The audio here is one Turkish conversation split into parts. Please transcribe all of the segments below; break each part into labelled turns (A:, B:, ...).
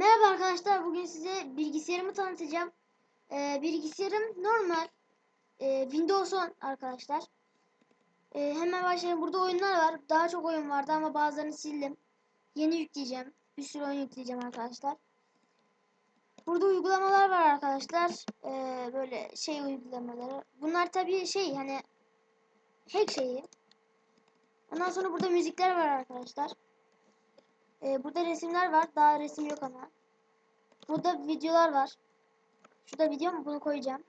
A: Merhaba arkadaşlar. Bugün size bilgisayarımı tanıtacağım. Ee, bilgisayarım normal. Ee, Windows 10 arkadaşlar. Ee, hemen başlayalım. Burada oyunlar var. Daha çok oyun vardı ama bazılarını sildim. Yeni yükleyeceğim. Bir sürü oyun yükleyeceğim arkadaşlar. Burada uygulamalar var arkadaşlar. Ee, böyle şey uygulamaları. Bunlar tabii şey hani hack şeyi. Ondan sonra burada müzikler var arkadaşlar. Ee, burada resimler var. Daha resim yok ama. Burada videolar var. Şurada video mu? Bunu koyacağım.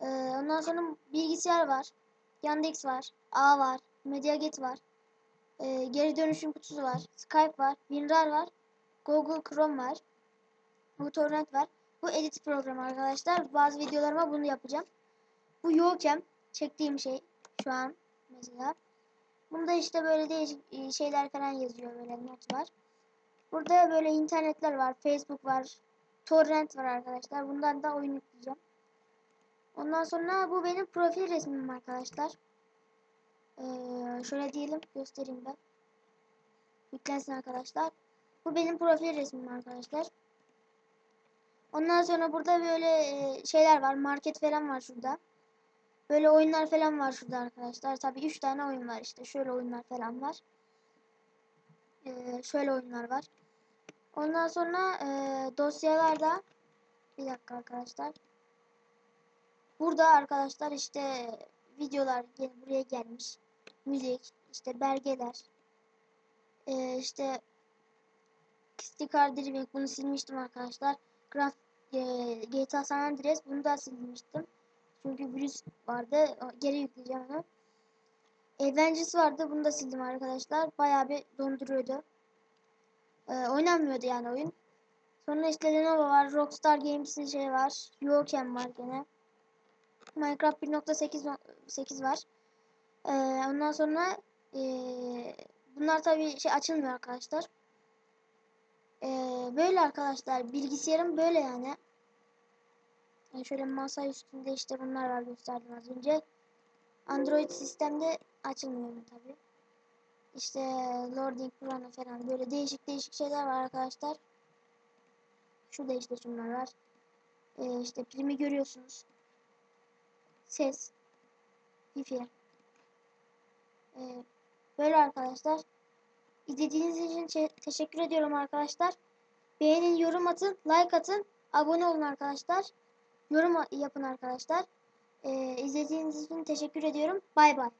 A: Ee, ondan sonra bilgisayar var. Yandex var. A var. Mediaget var. Ee, geri dönüşüm kutusu var. Skype var. WinRAR var. Google Chrome var. Bu torrent var. Bu edit programı arkadaşlar. Bazı videolarıma bunu yapacağım. Bu yokken çektiğim şey şu an mesela. Bunda işte böyle değişik şeyler falan yazıyor böyle not var. Burada böyle internetler var. Facebook var. Torrent var arkadaşlar. Bundan da oyun yükleyeceğim. Ondan sonra bu benim profil resmim arkadaşlar. Ee, şöyle diyelim göstereyim ben. Yüklensin arkadaşlar. Bu benim profil resmim arkadaşlar. Ondan sonra burada böyle şeyler var. Market falan var şurada. Böyle oyunlar falan var şurada arkadaşlar. Tabi 3 tane oyun var işte. Şöyle oyunlar falan var. Ee, şöyle oyunlar var. Ondan sonra e, dosyalarda bir dakika arkadaşlar. Burada arkadaşlar işte videolar buraya gelmiş. Müzik, işte belgeler. E, işte Sticker Driving bunu silmiştim arkadaşlar. Graf, e, GTA San Andreas bunu da silmiştim. Çünkü virüs vardı. Geri yükleyeceğim onu. Avengers vardı. Bunu da sildim arkadaşlar. Bayağı bir donduruyordu. Ee, oynanmıyordu yani oyun. Sonra işte Lenovo var. Rockstar Games'in şey var. Yoken var gene. Minecraft 1.8 var. Ee, ondan sonra ee, bunlar tabi şey açılmıyor arkadaşlar. Ee, böyle arkadaşlar. Bilgisayarım böyle yani. Yani. Şöyle masa üstünde işte bunlar var gösterdim az önce. Android sistemde açılmıyor tabi. İşte loading Kur'an'ı falan böyle değişik değişik şeyler var arkadaşlar. Şurada işte şunlar var. Ee, işte primi görüyorsunuz. Ses. Wifi. Ee, böyle arkadaşlar. İzlediğiniz için teşekkür ediyorum arkadaşlar. Beğenin, yorum atın, like atın, abone olun arkadaşlar. Yorum yapın arkadaşlar. Ee, izlediğiniz için teşekkür ediyorum. Bay bay.